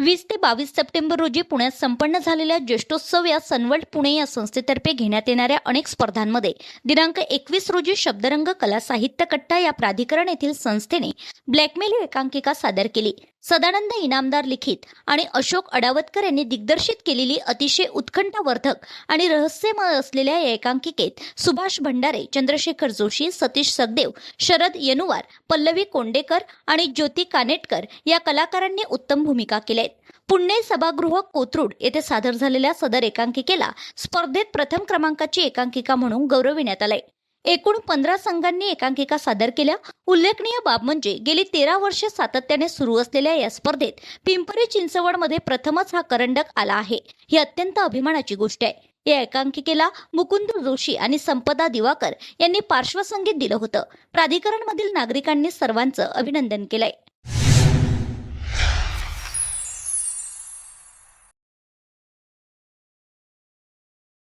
वीस ते बावीस सप्टेंबर रोजी पुण्यात संपन्न झालेल्या ज्येष्ठोत्सव या सनवर्ल्ड पुणे या संस्थेतर्फे घेण्यात येणाऱ्या अनेक स्पर्धांमध्ये दिनांक एकवीस रोजी शब्दरंग कला साहित्य कट्टा या प्राधिकरण येथील संस्थेने ब्लॅकमेल ही एकांकिका सादर केली. सदानंद इनामदार लिखित आणि अशोक अडावतकर यांनी दिग्दर्शित केलेली अतिशय उत्कंठावर्धक आणि रहस्यमय असलेल्या या एकांकिकेत सुभाष भंडारे चंद्रशेखर जोशी सतीश सगदेव शरद येनुवार पल्लवी कोंडेकर आणि ज्योती कानेटकर या कलाकारांनी उत्तम भूमिका केल्या आहेत पुणे सभागृह कोथरूड येथे सादर झालेल्या सदर एकांकिकेला स्पर्धेत प्रथम क्रमांकाची एकांकिका म्हणून गौरविण्यात आलंय. एकूण पंधरा संघांनी एकांकिका सादर केल्या. उल्लेखनीय बाब म्हणजे गेली तेरा वर्षे सातत्याने सुरू असलेल्या या स्पर्धेत पिंपरी चिंचवडमध्ये प्रथमच हा करंडक आला आहे. ही अत्यंत अभिमानाची गोष्ट आहे. या एकांकिकेला मुकुंद जोशी आणि संपदा दिवाकर यांनी पार्श्वसंगीत दिलं होतं. प्राधिकरणमधील नागरिकांनी सर्वांचं अभिनंदन केलंय.